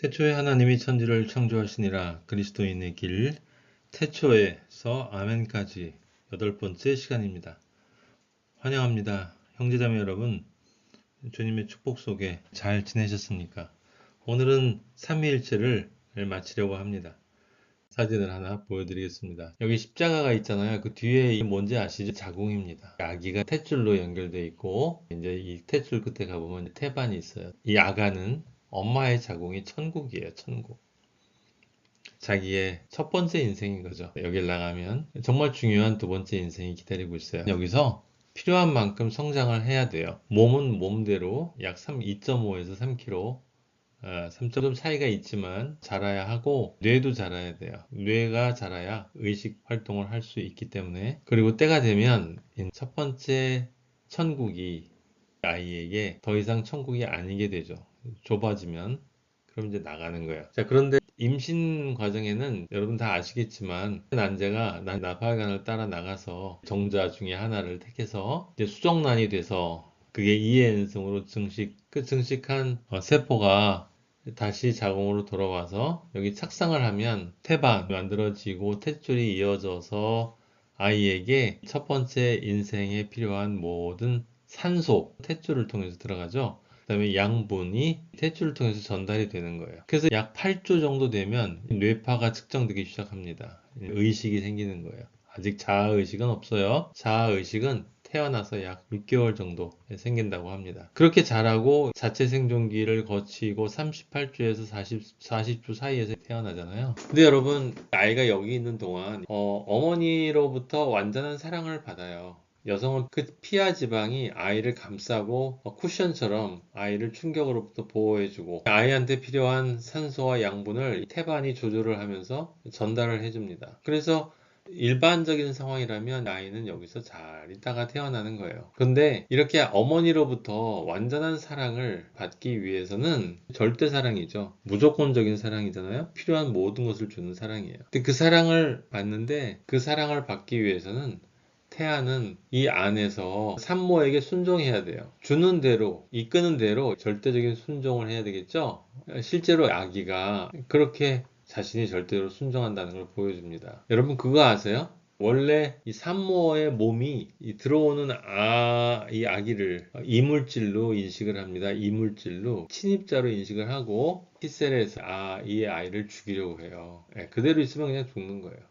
태초에 하나님이 천지를 창조하시니라 그리스도인의 길 태초에서 아멘까지 여덟 번째 시간입니다. 환영합니다. 형제자매 여러분, 주님의 축복 속에 잘 지내셨습니까? 오늘은 삼위일체를 마치려고 합니다. 사진을 하나 보여드리겠습니다. 여기 십자가가 있잖아요. 그 뒤에 이 뭔지 아시죠? 자궁입니다. 아기가 탯줄로 연결되어 있고 이제 이 탯줄 끝에 가보면 태반이 있어요. 이 아가는 엄마의 자궁이 천국이에요. 천국. 자기의 첫 번째 인생인 거죠. 여길 나가면 정말 중요한 두 번째 인생이 기다리고 있어요. 여기서 필요한 만큼 성장을 해야 돼요. 몸은 몸대로 약 2.5에서 3kg 3점 차이가 있지만 자라야 하고 뇌도 자라야 돼요. 뇌가 자라야 의식 활동을 할 수 있기 때문에 그리고 때가 되면 첫 번째 천국이 아이에게 더 이상 천국이 아니게 되죠. 좁아지면 그럼 이제 나가는 거예요. 자 그런데 임신 과정에는 여러분 다 아시겠지만 난제가 나팔관을 따라 나가서 정자 중에 하나를 택해서 이제 수정란이 돼서 그게 이해엔성으로 증식 그 증식한 어, 세포가 다시 자궁으로 돌아와서 여기 착상을 하면 태반 만들어지고 탯줄이 이어져서 아이에게 첫 번째 인생에 필요한 모든 산소 탯줄을 통해서 들어가죠. 그다음에 양분이 탯줄을 통해서 전달이 되는 거예요. 그래서 약 8주 정도 되면 뇌파가 측정되기 시작합니다. 의식이 생기는 거예요. 아직 자아의식은 없어요. 자아의식은 태어나서 약 6개월 정도 생긴다고 합니다. 그렇게 자라고 자체 생존기를 거치고 38주에서 40, 40주 사이에서 태어나잖아요. 근데 여러분, 아이가 여기 있는 동안 어, 어머니로부터 완전한 사랑을 받아요. 여성은 그 피하 지방이 아이를 감싸고 쿠션처럼 아이를 충격으로부터 보호해주고 아이한테 필요한 산소와 양분을 태반이 조절을 하면서 전달을 해줍니다. 그래서 일반적인 상황이라면 아이는 여기서 잘 있다가 태어나는 거예요. 근데 이렇게 어머니로부터 완전한 사랑을 받기 위해서는 절대 사랑이죠. 무조건적인 사랑이잖아요. 필요한 모든 것을 주는 사랑이에요. 근데 그 사랑을 받는데 그 사랑을 받기 위해서는 태아는 이 안에서 산모에게 순종해야 돼요. 주는 대로, 이끄는 대로 절대적인 순종을 해야 되겠죠? 실제로 아기가 그렇게 자신이 절대로 순종한다는 걸 보여줍니다. 여러분 그거 아세요? 원래 이 산모의 몸이 이 들어오는 아, 이 아기를 이물질로 인식을 합니다. 이물질로 침입자로 인식을 하고 T셀에서 아, 이 아이를 죽이려고 해요. 네, 그대로 있으면 그냥 죽는 거예요.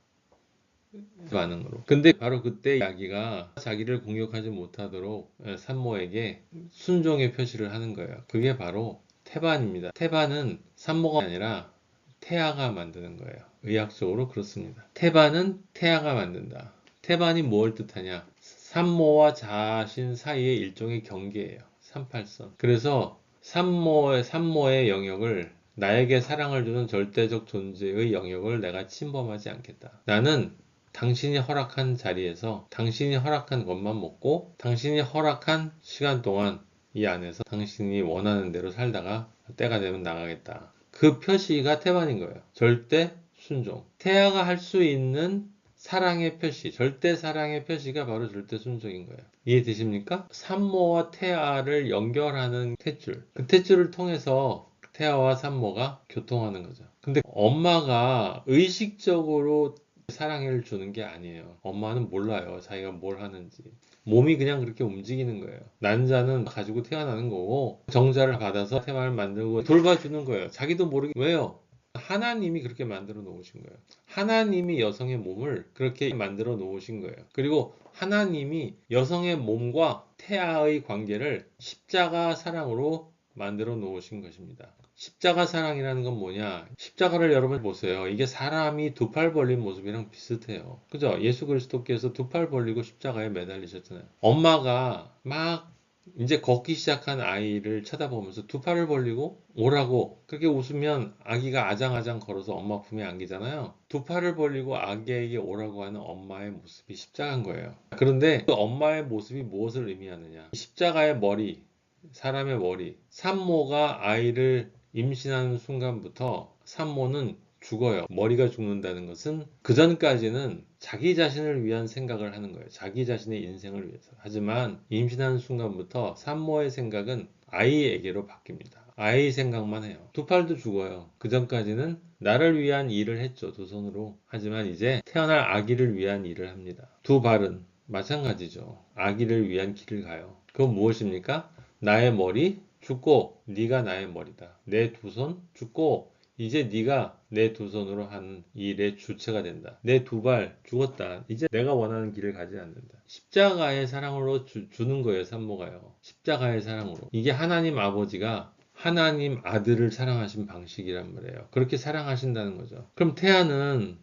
반응으로. 근데 바로 그때 아기가 자기를 공격하지 못하도록 산모에게 순종의 표시를 하는 거예요. 그게 바로 태반입니다. 태반은 산모가 아니라 태아가 만드는 거예요. 의학적으로 그렇습니다. 태반은 태아가 만든다. 태반이 뭘 뜻하냐? 산모와 자신 사이의 일종의 경계예요. 38선. 그래서 산모의, 산모의 영역을 나에게 사랑을 주는 절대적 존재의 영역을 내가 침범하지 않겠다. 나는 당신이 허락한 자리에서 당신이 허락한 것만 먹고 당신이 허락한 시간 동안 이 안에서 당신이 원하는 대로 살다가 때가 되면 나가겠다. 그 표시가 태반인 거예요. 절대 순종. 태아가 할 수 있는 사랑의 표시, 절대 사랑의 표시가 바로 절대 순종인 거예요. 이해되십니까? 산모와 태아를 연결하는 탯줄. 그 탯줄을 통해서 태아와 산모가 교통하는 거죠. 근데 엄마가 의식적으로 사랑을 주는 게 아니에요. 엄마는 몰라요. 자기가 뭘 하는지. 몸이 그냥 그렇게 움직이는 거예요. 난자는 가지고 태어나는 거고 정자를 받아서 태만을 만들고 돌봐주는 거예요. 자기도 모르게 왜요? 하나님이 그렇게 만들어 놓으신 거예요. 하나님이 여성의 몸을 그렇게 만들어 놓으신 거예요. 그리고 하나님이 여성의 몸과 태아의 관계를 십자가 사랑으로 만들어 놓으신 것입니다. 십자가 사랑이라는 건 뭐냐? 십자가를 여러분 보세요. 이게 사람이 두 팔 벌린 모습이랑 비슷해요. 그죠? 예수 그리스도께서 두 팔 벌리고 십자가에 매달리셨잖아요. 엄마가 막 이제 걷기 시작한 아이를 쳐다보면서 두 팔을 벌리고 오라고 그렇게 웃으면 아기가 아장아장 걸어서 엄마 품에 안기잖아요. 두 팔을 벌리고 아기에게 오라고 하는 엄마의 모습이 십자가인 거예요. 그런데 그 엄마의 모습이 무엇을 의미하느냐? 십자가의 머리, 사람의 머리, 산모가 아이를 임신하는 순간부터 산모는 죽어요. 머리가 죽는다는 것은 그 전까지는 자기 자신을 위한 생각을 하는 거예요. 자기 자신의 인생을 위해서. 하지만 임신하는 순간부터 산모의 생각은 아이에게로 바뀝니다. 아이 생각만 해요. 두 팔도 죽어요. 그 전까지는 나를 위한 일을 했죠. 두 손으로. 하지만 이제 태어날 아기를 위한 일을 합니다. 두 발은 마찬가지죠. 아기를 위한 길을 가요. 그건 무엇입니까? 나의 머리 죽고 네가 나의 머리다. 내 두 손 죽고 이제 네가 내 두 손으로 한 일의 주체가 된다. 내 두 발 죽었다. 이제 내가 원하는 길을 가지 않는다. 십자가의 사랑으로 주, 는 거예요, 산모가요. 십자가의 사랑으로. 이게 하나님 아버지가 하나님 아들을 사랑하신 방식이란 말이에요. 그렇게 사랑하신다는 거죠. 그럼 태아는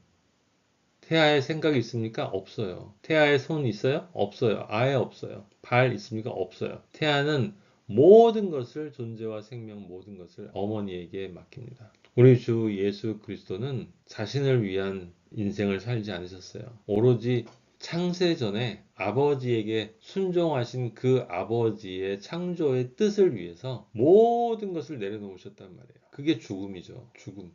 태아의 생각이 있습니까? 없어요. 태아의 손 있어요? 없어요. 아예 없어요. 발 있습니까? 없어요. 태아는 모든 것을 존재와 생명 모든 것을 어머니에게 맡깁니다. 우리 주 예수 그리스도는 자신을 위한 인생을 살지 않으셨어요. 오로지 창세 전에 아버지에게 순종하신 그 아버지의 창조의 뜻을 위해서 모든 것을 내려놓으셨단 말이에요. 그게 죽음이죠. 죽음.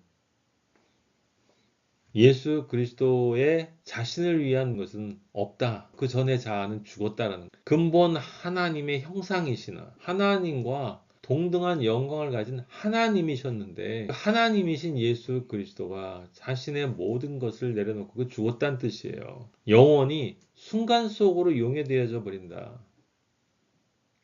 예수 그리스도의 자신을 위한 것은 없다. 그 전에 자아는 죽었다라는 근본 하나님의 형상이시나 하나님과 동등한 영광을 가진 하나님이셨는데 하나님이신 예수 그리스도가 자신의 모든 것을 내려놓고 그 죽었다는 뜻이에요. 영원히 순간 속으로 용해되어져 버린다.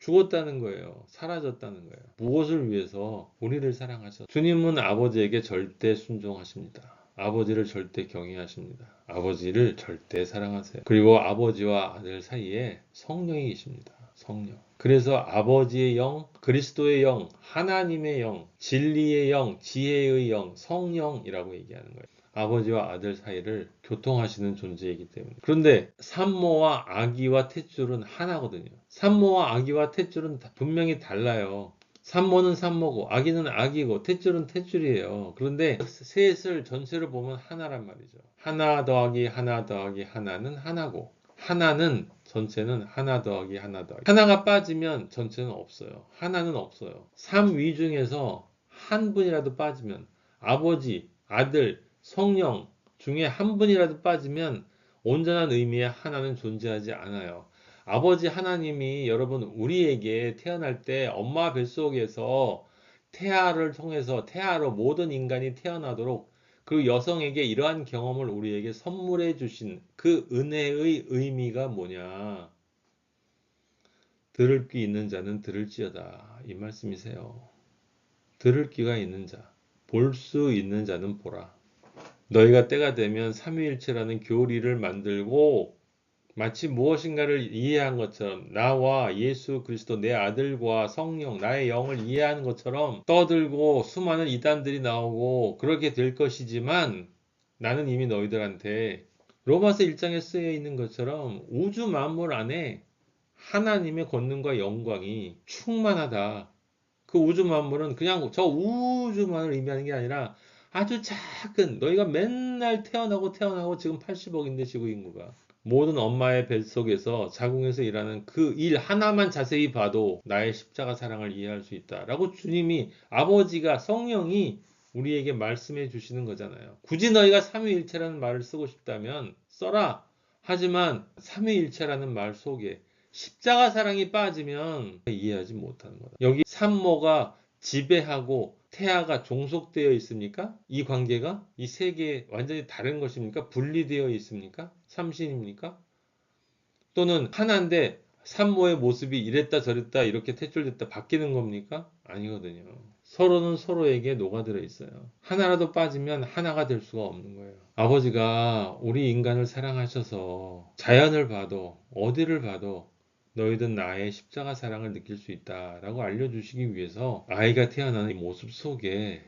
죽었다는 거예요. 사라졌다는 거예요. 무엇을 위해서 우리를 사랑하셨? 주님은 아버지에게 절대 순종하십니다. 아버지를 절대 경외하십니다. 아버지를 절대 사랑하세요. 그리고 아버지와 아들 사이에 성령이 계십니다. 성령. 그래서 아버지의 영, 그리스도의 영, 하나님의 영, 진리의 영, 지혜의 영, 성령이라고 얘기하는 거예요. 아버지와 아들 사이를 교통하시는 존재이기 때문에. 그런데 산모와 아기와 탯줄은 하나거든요. 산모와 아기와 탯줄은 분명히 달라요. 산모는 산모고 아기는 아기고 탯줄은 탯줄이에요. 그런데 셋을 전체를 보면 하나란 말이죠. 하나 더하기 하나 더하기 하나는 하나고 하나는 전체는 하나 더하기 하나 더하기 하나가 빠지면 전체는 없어요. 하나는 없어요. 3위 중에서 한 분이라도 빠지면 아버지, 아들, 성령 중에 한 분이라도 빠지면 온전한 의미의 하나는 존재하지 않아요. 아버지 하나님이 여러분 우리에게 태어날 때 엄마 뱃속에서 태아를 통해서 태아로 모든 인간이 태어나도록 그 여성에게 이러한 경험을 우리에게 선물해 주신 그 은혜의 의미가 뭐냐? 들을 귀 있는 자는 들을지어다. 이 말씀이세요. 들을 귀가 있는 자, 볼 수 있는 자는 보라. 너희가 때가 되면 삼위일체라는 교리를 만들고 마치 무엇인가를 이해한 것처럼 나와 예수 그리스도 내 아들과 성령 나의 영을 이해하는 것처럼 떠들고 수많은 이단들이 나오고 그렇게 될 것이지만 나는 이미 너희들한테 로마서 1장에 쓰여 있는 것처럼 우주 만물 안에 하나님의 권능과 영광이 충만하다. 그 우주 만물은 그냥 저 우주만을 의미하는 게 아니라 아주 작은 너희가 맨날 태어나고 태어나고 지금 80억인데 지구 인구가 모든 엄마의 뱃속에서 자궁에서 일하는 그 일 하나만 자세히 봐도 나의 십자가 사랑을 이해할 수 있다. 라고 주님이 아버지가 성령이 우리에게 말씀해 주시는 거잖아요. 굳이 너희가 삼위일체라는 말을 쓰고 싶다면 써라. 하지만 삼위일체라는 말 속에 십자가 사랑이 빠지면 이해하지 못하는 거다. 여기 산모가 지배하고 태아가 종속되어 있습니까? 이 관계가 이세개 완전히 다른 것입니까? 분리되어 있습니까? 삼신입니까? 또는 하나인데 산모의 모습이 이랬다 저랬다 이렇게 퇴출됐다 바뀌는 겁니까? 아니거든요. 서로는 서로에게 녹아들어 있어요. 하나라도 빠지면 하나가 될 수가 없는 거예요. 아버지가 우리 인간을 사랑하셔서 자연을 봐도 어디를 봐도 너희든 나의 십자가 사랑을 느낄 수 있다라고 알려주시기 위해서 아이가 태어나는 모습 속에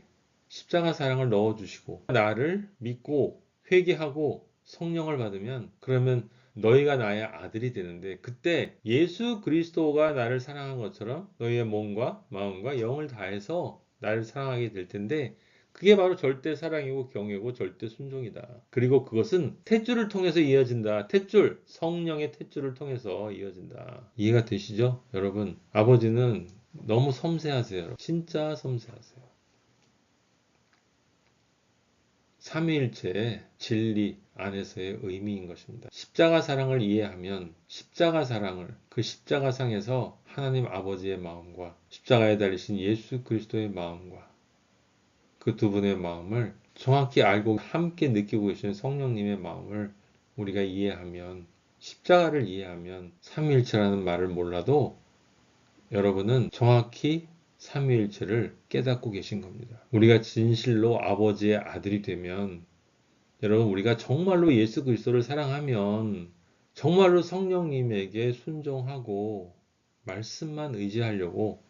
십자가 사랑을 넣어주시고 나를 믿고 회개하고 성령을 받으면 그러면 너희가 나의 아들이 되는데 그때 예수 그리스도가 나를 사랑한 것처럼 너희의 몸과 마음과 영을 다해서 나를 사랑하게 될 텐데 그게 바로 절대 사랑이고 경외고 절대 순종이다. 그리고 그것은 탯줄을 통해서 이어진다. 탯줄, 성령의 탯줄을 통해서 이어진다. 이해가 되시죠? 여러분, 아버지는 너무 섬세하세요. 진짜 섬세하세요. 삼위일체의 진리 안에서의 의미인 것입니다. 십자가 사랑을 이해하면 십자가 사랑을 그 십자가 상에서 하나님 아버지의 마음과 십자가에 달리신 예수 그리스도의 마음과 그 두 분의 마음을 정확히 알고 함께 느끼고 계시는 성령님의 마음을 우리가 이해하면 십자가를 이해하면 삼위일체라는 말을 몰라도 여러분은 정확히 삼위일체를 깨닫고 계신 겁니다. 우리가 진실로 아버지의 아들이 되면 여러분 우리가 정말로 예수 그리스도를 사랑하면 정말로 성령님에게 순종하고 말씀만 의지하려고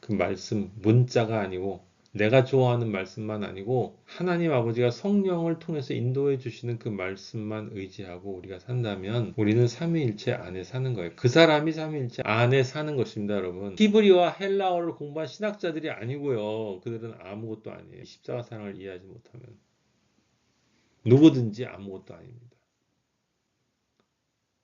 그 말씀 문자가 아니고 내가 좋아하는 말씀만 아니고 하나님 아버지가 성령을 통해서 인도해 주시는 그 말씀만 의지하고 우리가 산다면 우리는 삼위일체 안에 사는 거예요. 그 사람이 삼위일체 안에 사는 것입니다, 여러분. 히브리와 헬라어를 공부한 신학자들이 아니고요. 그들은 아무것도 아니에요. 십자가 사랑을 이해하지 못하면 누구든지 아무것도 아닙니다.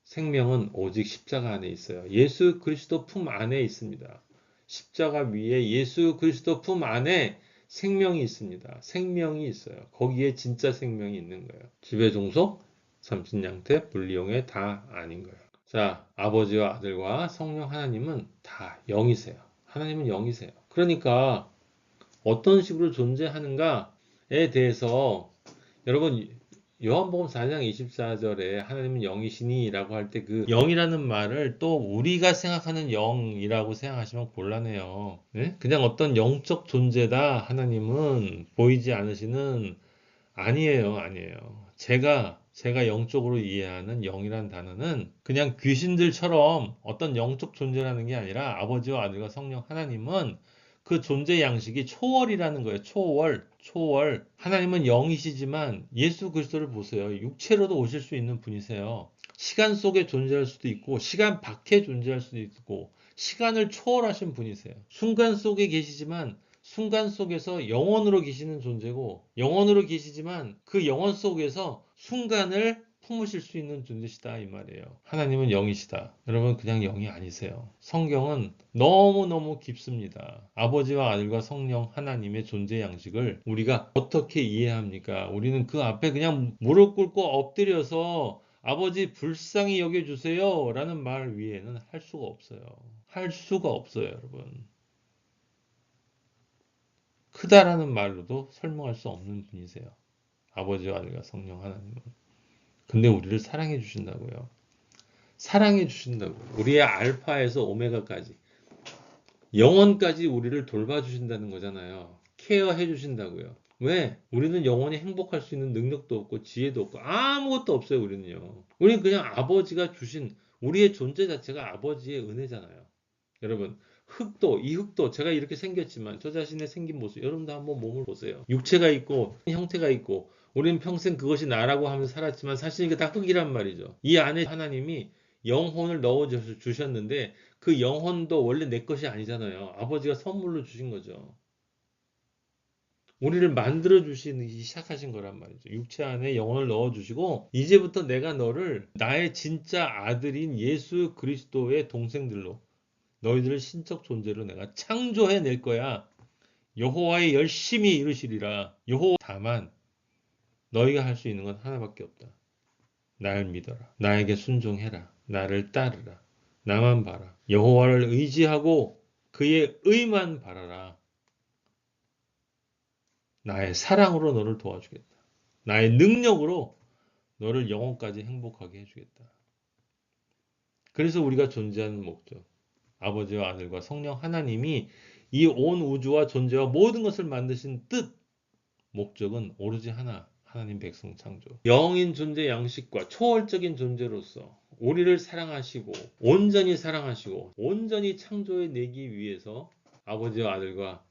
생명은 오직 십자가 안에 있어요. 예수 그리스도 품 안에 있습니다. 십자가 위에 예수 그리스도 품 안에 생명이 있습니다. 생명이 있어요. 거기에 진짜 생명이 있는 거예요. 지배 종속, 삼신양태, 분리용의 다 아닌 거예요. 자, 아버지와 아들과 성령 하나님은 다 영이세요. 하나님은 영이세요. 그러니까 어떤 식으로 존재하는가에 대해서 여러분 요한복음 4장 24절에 하나님은 영이시니라고 할 때 그 영이라는 말을 또 우리가 생각하는 영이라고 생각하시면 곤란해요. 네? 그냥 어떤 영적 존재다 하나님은 보이지 않으시는 아니에요, 아니에요. 제가 제가 영적으로 이해하는 영이란 단어는 그냥 귀신들처럼 어떤 영적 존재라는 게 아니라 아버지와 아들과 성령 하나님은 그 존재 양식이 초월이라는 거예요. 초월, 초월. 하나님은 영이시지만 예수 그리스도를 보세요. 육체로도 오실 수 있는 분이세요. 시간 속에 존재할 수도 있고 시간 밖에 존재할 수도 있고 시간을 초월하신 분이세요. 순간 속에 계시지만 순간 속에서 영원으로 계시는 존재고 영원으로 계시지만 그 영원 속에서 순간을 품으실 수 있는 존재시다 이 말이에요. 하나님은 영이시다. 여러분 그냥 영이 아니세요. 성경은 너무너무 깊습니다. 아버지와 아들과 성령 하나님의 존재 양식을 우리가 어떻게 이해합니까? 우리는 그 앞에 그냥 무릎 꿇고 엎드려서 아버지 불쌍히 여겨주세요 라는 말 위에는 할 수가 없어요. 할 수가 없어요 여러분. 크다라는 말로도 설명할 수 없는 분이세요. 아버지와 아들과 성령 하나님은. 근데 우리를 사랑해 주신다고요. 사랑해 주신다고요. 우리의 알파에서 오메가까지. 영원까지 우리를 돌봐 주신다는 거잖아요. 케어해 주신다고요. 왜? 우리는 영원히 행복할 수 있는 능력도 없고 지혜도 없고 아무것도 없어요. 우리는요. 우리는 그냥 아버지가 주신 우리의 존재 자체가 아버지의 은혜잖아요. 여러분 흙도 이 흙도 제가 이렇게 생겼지만 저 자신의 생긴 모습 여러분도 한번 몸을 보세요. 육체가 있고 형태가 있고 우리는 평생 그것이 나라고 하면서 살았지만 사실 이게 다 흙이란 말이죠. 이 안에 하나님이 영혼을 넣어 주셨는데 그 영혼도 원래 내 것이 아니잖아요. 아버지가 선물로 주신 거죠. 우리를 만들어 주시기 시작하신 거란 말이죠. 육체 안에 영혼을 넣어 주시고 이제부터 내가 너를 나의 진짜 아들인 예수 그리스도의 동생들로 너희들을 신적 존재로 내가 창조해 낼 거야. 여호와의 열심히 이루시리라. 여호와 다만 너희가 할 수 있는 건 하나밖에 없다. 날 믿어라. 나에게 순종해라. 나를 따르라. 나만 봐라. 여호와를 의지하고 그의 의만 바라라. 나의 사랑으로 너를 도와주겠다. 나의 능력으로 너를 영혼까지 행복하게 해주겠다. 그래서 우리가 존재하는 목적. 아버지와 아들과 성령 하나님이 이 온 우주와 존재와 모든 것을 만드신 뜻, 목적은 오로지 하나, 하나님 백성 창조. 영인 존재 양식과 초월적인 존재로서 우리를 사랑하시고 온전히 사랑하시고 온전히 창조해 내기 위해서 아버지와 아들과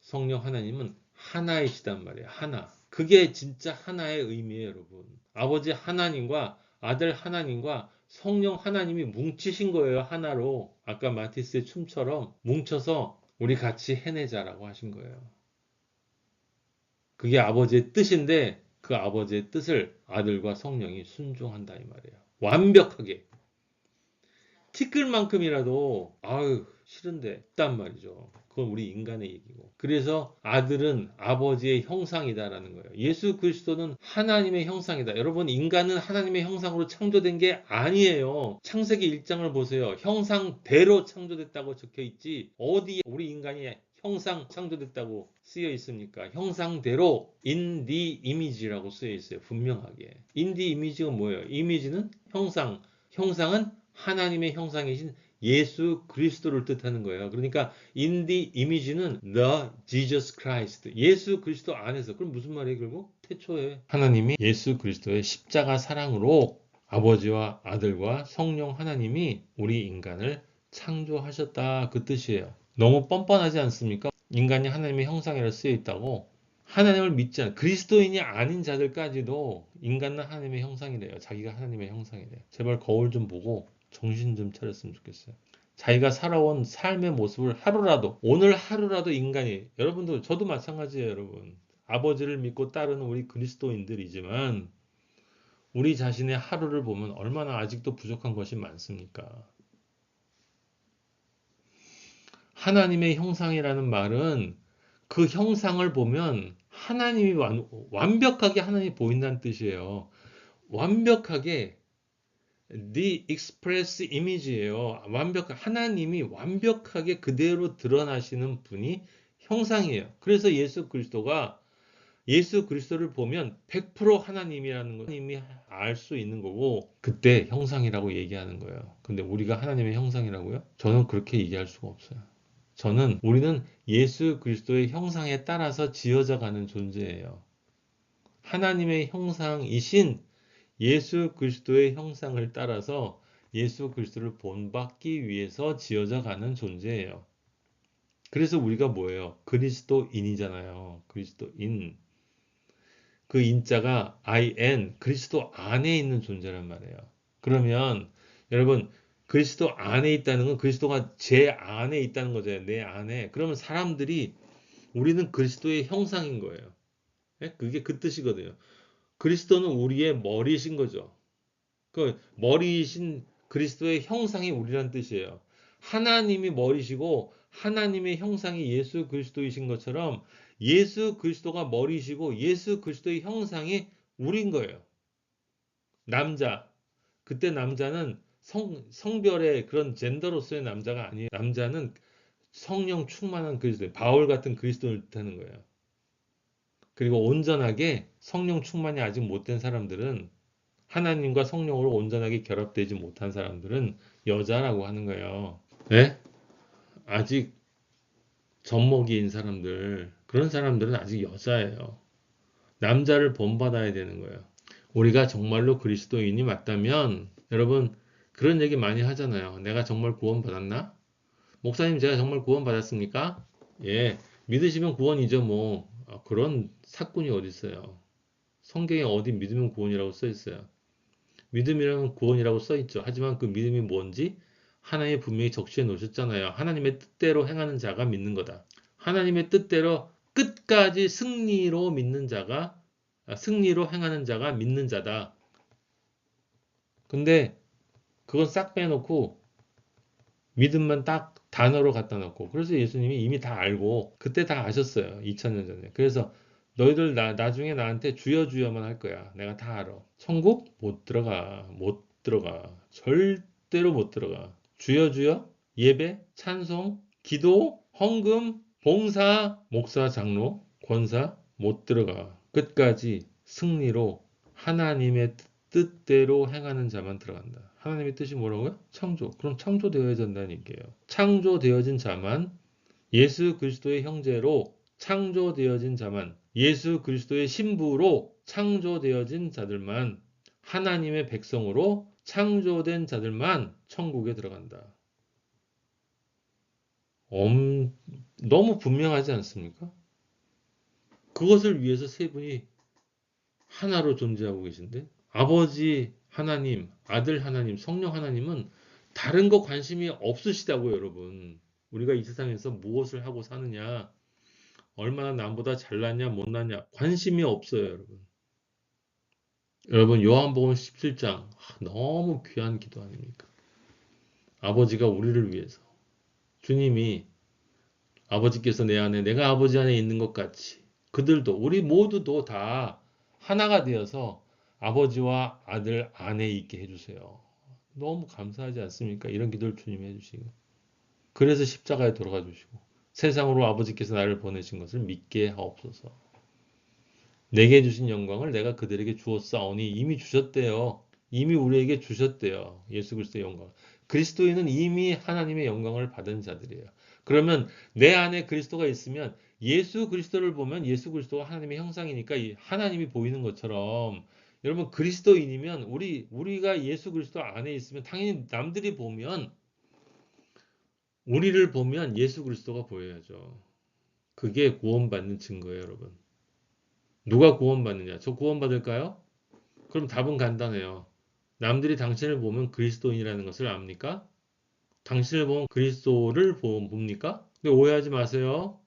성령 하나님은 하나이시단 말이에요. 하나. 그게 진짜 하나의 의미예요, 여러분. 아버지 하나님과 아들 하나님과 성령 하나님이 뭉치신 거예요, 하나로. 아까 마티스의 춤처럼 뭉쳐서 우리 같이 해내자라고 하신 거예요. 그게 아버지의 뜻인데 그 아버지의 뜻을 아들과 성령이 순종한다 이 말이에요. 완벽하게. 티끌만큼이라도 아유 싫은데 있단 말이죠. 그건 우리 인간의 얘기고. 그래서 아들은 아버지의 형상이다라는 거예요. 예수 그리스도는 하나님의 형상이다. 여러분 인간은 하나님의 형상으로 창조된 게 아니에요. 창세기 1장을 보세요. 형상대로 창조됐다고 적혀 있지. 어디 우리 인간이 형상 창조됐다고 쓰여 있습니까? 형상대로 the image라고 쓰여 있어요. 분명하게. the image가 뭐예요? 이미지는 형상. 형상은 하나님의 형상이신 예수 그리스도를 뜻하는 거예요. 그러니까 in the image는 the Jesus Christ. 예수 그리스도 안에서. 그럼 무슨 말이에요, 결국? 태초에 하나님이 예수 그리스도의 십자가 사랑으로 아버지와 아들과 성령 하나님이 우리 인간을 창조하셨다. 그 뜻이에요. 너무 뻔뻔하지 않습니까? 인간이 하나님의 형상이라 쓰여 있다고 하나님을 믿지 않은 그리스도인이 아닌 자들까지도 인간은 하나님의 형상이래요. 자기가 하나님의 형상이래요. 제발 거울 좀 보고 정신 좀 차렸으면 좋겠어요. 자기가 살아온 삶의 모습을 하루라도 오늘 하루라도 인간이 여러분도 저도 마찬가지예요, 여러분. 아버지를 믿고 따르는 우리 그리스도인들이지만 우리 자신의 하루를 보면 얼마나 아직도 부족한 것이 많습니까? 하나님의 형상이라는 말은 그 형상을 보면 하나님이 완, 완벽하게 하나님이 보인다는 뜻이에요. 완벽하게 the express image예요. 완벽 하나님이 완벽하게 그대로 드러나시는 분이 형상이에요. 그래서 예수 그리스도가 예수 그리스도를 보면 100% 하나님이라는 걸 이미 알수 있는 거고 그때 형상이라고 얘기하는 거예요. 근데 우리가 하나님의 형상이라고요? 저는 그렇게 얘기할 수가 없어요. 저는 우리는 예수 그리스도의 형상에 따라서 지어져 가는 존재예요. 하나님의 형상이신 예수 그리스도의 형상을 따라서 예수 그리스도를 본받기 위해서 지어져 가는 존재예요. 그래서 우리가 뭐예요? 그리스도인이잖아요. 그리스도인. 그 인자가 IN, 그리스도 안에 있는 존재란 말이에요. 그러면 여러분 그리스도 안에 있다는 건 그리스도가 제 안에 있다는 거잖아요. 내 안에. 그러면 사람들이 우리는 그리스도의 형상인 거예요. 예? 그게 그 뜻이거든요. 그리스도는 우리의 머리신 거죠. 그 머리이신 그리스도의 형상이 우리란 뜻이에요. 하나님이 머리시고 하나님의 형상이 예수 그리스도이신 것처럼 예수 그리스도가 머리시고 예수 그리스도의 형상이 우린 거예요. 남자. 그때 남자는 성, 성별의 그런 젠더로서의 남자가 아니에요. 남자는 성령 충만한 그리스도, 바울 같은 그리스도를 뜻하는 거예요. 그리고 온전하게 성령 충만이 아직 못된 사람들은 하나님과 성령으로 온전하게 결합되지 못한 사람들은 여자라고 하는 거예요. 네? 아직 젖먹이인 사람들, 그런 사람들은 아직 여자예요. 남자를 본받아야 되는 거예요. 우리가 정말로 그리스도인이 맞다면 여러분 그런 얘기 많이 하잖아요. 내가 정말 구원받았나? 목사님 제가 정말 구원받았습니까? 예, 믿으시면 구원이죠 뭐. 아, 그런 사건이 어디 있어요. 성경에 어디 믿으면 구원이라고 써 있어요. 믿음이라는 구원이라고 써 있죠. 하지만 그 믿음이 뭔지 하나님이 분명히 적시해 놓으셨잖아요. 하나님의 뜻대로 행하는 자가 믿는 거다. 하나님의 뜻대로 끝까지 승리로 믿는 자가 아, 승리로 행하는 자가 믿는 자다. 근데 그건 싹 빼놓고 믿음만 딱 단어로 갖다 놓고 그래서 예수님이 이미 다 알고 그때 다 아셨어요. 2000년 전에. 그래서 너희들 나, 나중에 나한테 주여 주여만 할 거야. 내가 다 알아. 천국 못 들어가. 못 들어가. 절대로 못 들어가. 주여 주여 예배, 찬송, 기도, 헌금, 봉사, 목사, 장로, 권사 못 들어가. 끝까지 승리로 하나님의 뜻대로 행하는 자만 들어간다. 하나님의 뜻이 뭐라고요? 창조. 그럼 창조되어야 된다는 얘기예요. 창조되어진 자만 예수 그리스도의 형제로 창조되어진 자만 예수 그리스도의 신부로 창조되어진 자들만 하나님의 백성으로 창조된 자들만 천국에 들어간다. 엄, 너무 분명하지 않습니까? 그것을 위해서 세 분이 하나로 존재하고 계신데 아버지 하나님, 아들 하나님, 성령 하나님은 다른 거 관심이 없으시다고 여러분. 우리가 이 세상에서 무엇을 하고 사느냐, 얼마나 남보다 잘났냐, 못났냐, 관심이 없어요, 여러분. 여러분, 요한복음 17장, 너무 귀한 기도 아닙니까? 아버지가 우리를 위해서 주님이 아버지께서 내 안에 내가 아버지 안에 있는 것 같이 그들도 우리 모두도 다 하나가 되어서 아버지와 아들 안에 있게 해주세요. 너무 감사하지 않습니까? 이런 기도를 주님이 해주시고 그래서 십자가에 돌아가 주시고 세상으로 아버지께서 나를 보내신 것을 믿게 하옵소서. 내게 주신 영광을 내가 그들에게 주었사오니 이미 주셨대요. 이미 우리에게 주셨대요. 예수 그리스도의 영광. 그리스도인은 이미 하나님의 영광을 받은 자들이에요. 그러면 내 안에 그리스도가 있으면 예수 그리스도를 보면 예수 그리스도가 하나님의 형상이니까 하나님이 보이는 것처럼 여러분 그리스도인이면 우리 우리가 예수 그리스도 안에 있으면 당연히 남들이 보면 우리를 보면 예수 그리스도가 보여야죠. 그게 구원받는 증거예요, 여러분. 누가 구원받느냐? 저 구원받을까요? 그럼 답은 간단해요. 남들이 당신을 보면 그리스도인이라는 것을 압니까? 당신을 보면 그리스도를 봅니까? 근데 오해하지 마세요.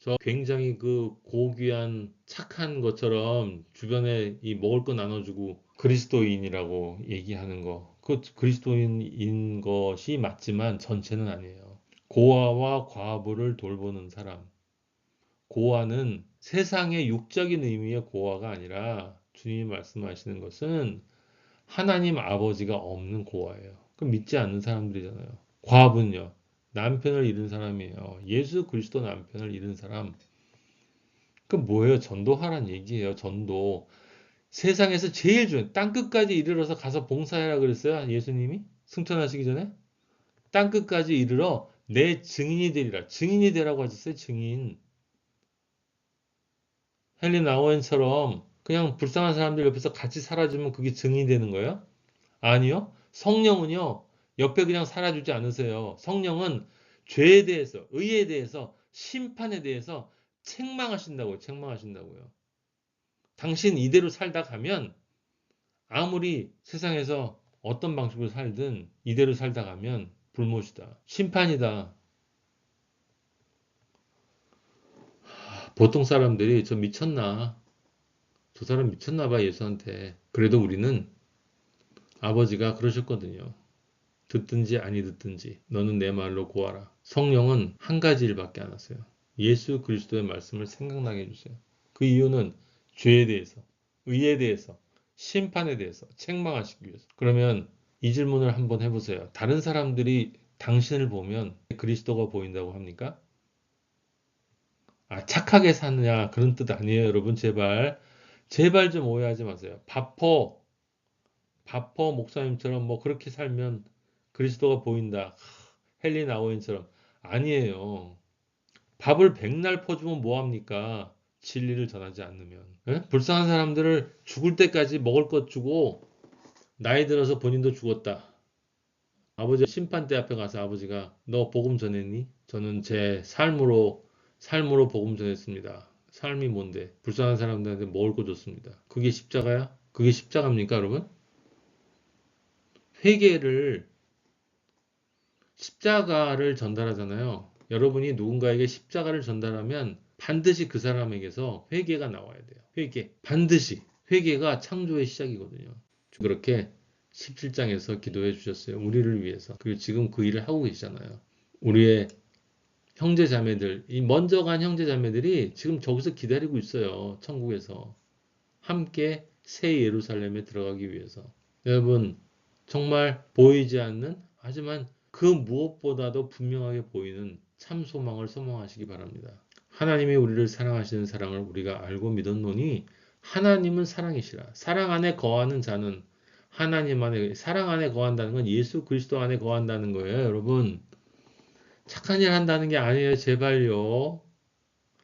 저 굉장히 그 고귀한 착한 것처럼 주변에 이 먹을 거 나눠주고 그리스도인이라고 얘기하는 거. 그 그리스도인인 것이 맞지만 전체는 아니에요. 고아와 과부를 돌보는 사람. 고아는 세상의 육적인 의미의 고아가 아니라 주님이 말씀하시는 것은 하나님 아버지가 없는 고아예요. 그럼 믿지 않는 사람들이잖아요. 과부는요. 남편을 잃은 사람이에요. 예수 그리스도 남편을 잃은 사람. 그 뭐예요? 전도하란 얘기예요. 전도. 세상에서 제일 중요한 땅 끝까지 이르러서 가서 봉사해라 그랬어요. 예수님이 승천하시기 전에 땅 끝까지 이르러 내 증인이 되리라. 증인이 되라고 하셨어요. 증인. 헨리 나우엔처럼 그냥 불쌍한 사람들 옆에서 같이 살아주면 그게 증인이 되는 거예요? 아니요. 성령은요. 옆에 그냥 살아주지 않으세요. 성령은 죄에 대해서, 의에 대해서, 심판에 대해서 책망하신다고요. 책망하신다고요. 당신 이대로 살다 가면 아무리 세상에서 어떤 방식으로 살든 이대로 살다 가면 불못이다. 심판이다. 보통 사람들이 저 미쳤나? 저 사람 미쳤나 봐 예수한테. 그래도 우리는 아버지가 그러셨거든요. 듣든지 아니 듣든지 너는 내 말로 고하라. 성령은 한 가지 일밖에 안 하세요. 예수 그리스도의 말씀을 생각나게 해주세요. 그 이유는 죄에 대해서, 의에 대해서, 심판에 대해서 책망하시기 위해서. 그러면 이 질문을 한번 해보세요. 다른 사람들이 당신을 보면 그리스도가 보인다고 합니까? 아, 착하게 사느냐 그런 뜻 아니에요, 여러분. 제발. 제발 좀 오해하지 마세요. 바퍼, 바퍼 목사님처럼 뭐 그렇게 살면 그리스도가 보인다. 헬리 나오인처럼 아니에요. 밥을 백날 퍼주면 뭐합니까? 진리를 전하지 않으면. 에? 불쌍한 사람들을 죽을 때까지 먹을 것 주고 나이 들어서 본인도 죽었다. 아버지 심판대 앞에 가서 아버지가 너 복음 전했니? 저는 제 삶으로 삶으로 복음 전했습니다. 삶이 뭔데? 불쌍한 사람들한테 먹을 거 줬습니다. 그게 십자가야? 그게 십자가입니까, 여러분? 회개를 십자가를 전달하잖아요. 여러분이 누군가에게 십자가를 전달하면 반드시 그 사람에게서 회개가 나와야 돼요. 회개. 반드시. 회개가 창조의 시작이거든요. 그렇게 17장에서 기도해 주셨어요. 우리를 위해서. 그리고 지금 그 일을 하고 계시잖아요. 우리의 형제 자매들, 이 먼저 간 형제 자매들이 지금 저기서 기다리고 있어요. 천국에서. 함께 새 예루살렘에 들어가기 위해서. 여러분, 정말 보이지 않는, 하지만 그 무엇보다도 분명하게 보이는 참 소망을 소망하시기 바랍니다. 하나님이 우리를 사랑하시는 사랑을 우리가 알고 믿었노니 하나님은 사랑이시라. 사랑 안에 거하는 자는 하나님 안에 사랑 안에 거한다는 건 예수 그리스도 안에 거한다는 거예요, 여러분. 착한 일 한다는 게 아니에요, 제발요.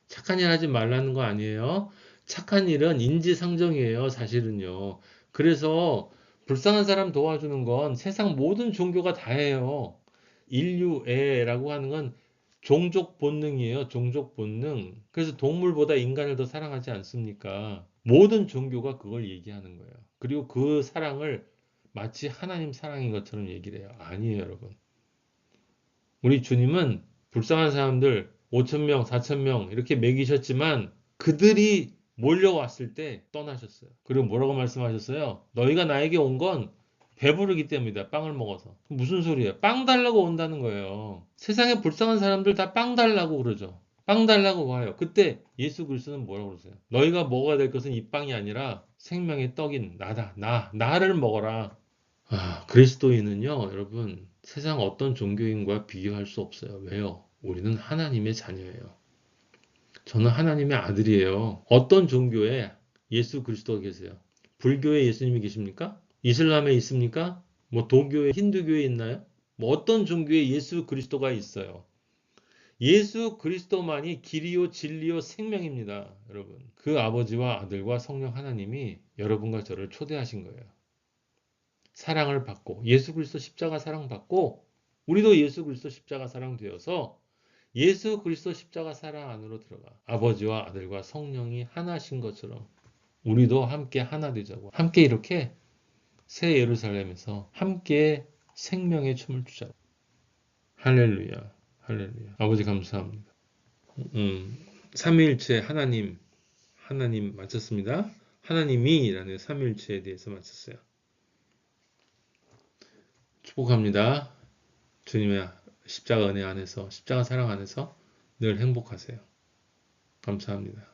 착한 일 하지 말라는 거 아니에요. 착한 일은 인지상정이에요, 사실은요. 그래서 불쌍한 사람 도와주는 건 세상 모든 종교가 다 해요. 인류애라고 하는 건 종족 본능이에요. 종족 본능. 그래서 동물보다 인간을 더 사랑하지 않습니까? 모든 종교가 그걸 얘기하는 거예요. 그리고 그 사랑을 마치 하나님 사랑인 것처럼 얘기를 해요. 아니에요, 여러분. 우리 주님은 불쌍한 사람들 5천명, 4천명 이렇게 먹이셨지만 그들이 몰려왔을 때 떠나셨어요. 그리고 뭐라고 말씀하셨어요? 너희가 나에게 온 건 배부르기 때문이다. 빵을 먹어서. 무슨 소리예요? 빵 달라고 온다는 거예요. 세상에 불쌍한 사람들 다 빵 달라고 그러죠. 빵 달라고 와요. 그때 예수 그리스도는 뭐라고 그러세요? 너희가 먹어야 될 것은 이 빵이 아니라 생명의 떡인 나다. 나. 나를 먹어라. 아, 그리스도인은요, 여러분, 세상 어떤 종교인과 비교할 수 없어요. 왜요? 우리는 하나님의 자녀예요. 저는 하나님의 아들이에요. 어떤 종교에 예수 그리스도가 계세요? 불교에 예수님이 계십니까? 이슬람에 있습니까? 뭐 도교에 힌두교에 있나요? 뭐 어떤 종교에 예수 그리스도가 있어요. 예수 그리스도만이 길이요 진리요 생명입니다. 여러분. 그 아버지와 아들과 성령 하나님이 여러분과 저를 초대하신 거예요. 사랑을 받고 예수 그리스도 십자가 사랑 받고 우리도 예수 그리스도 십자가 사랑 되어서 예수 그리스도 십자가 사랑 안으로 들어가 아버지와 아들과 성령이 하나신 것처럼 우리도 함께 하나 되자고 함께 이렇게 새 예루살렘에서 함께 생명의 춤을 추자고. 할렐루야 할렐루야. 아버지 감사합니다. 음, 삼위일체 하나님 하나님 마쳤습니다. 하나님이라는 삼위일체에 대해서 마쳤어요. 축복합니다. 주님의 십자가 은혜 안에서 십자가 사랑 안에서 늘 행복하세요. 감사합니다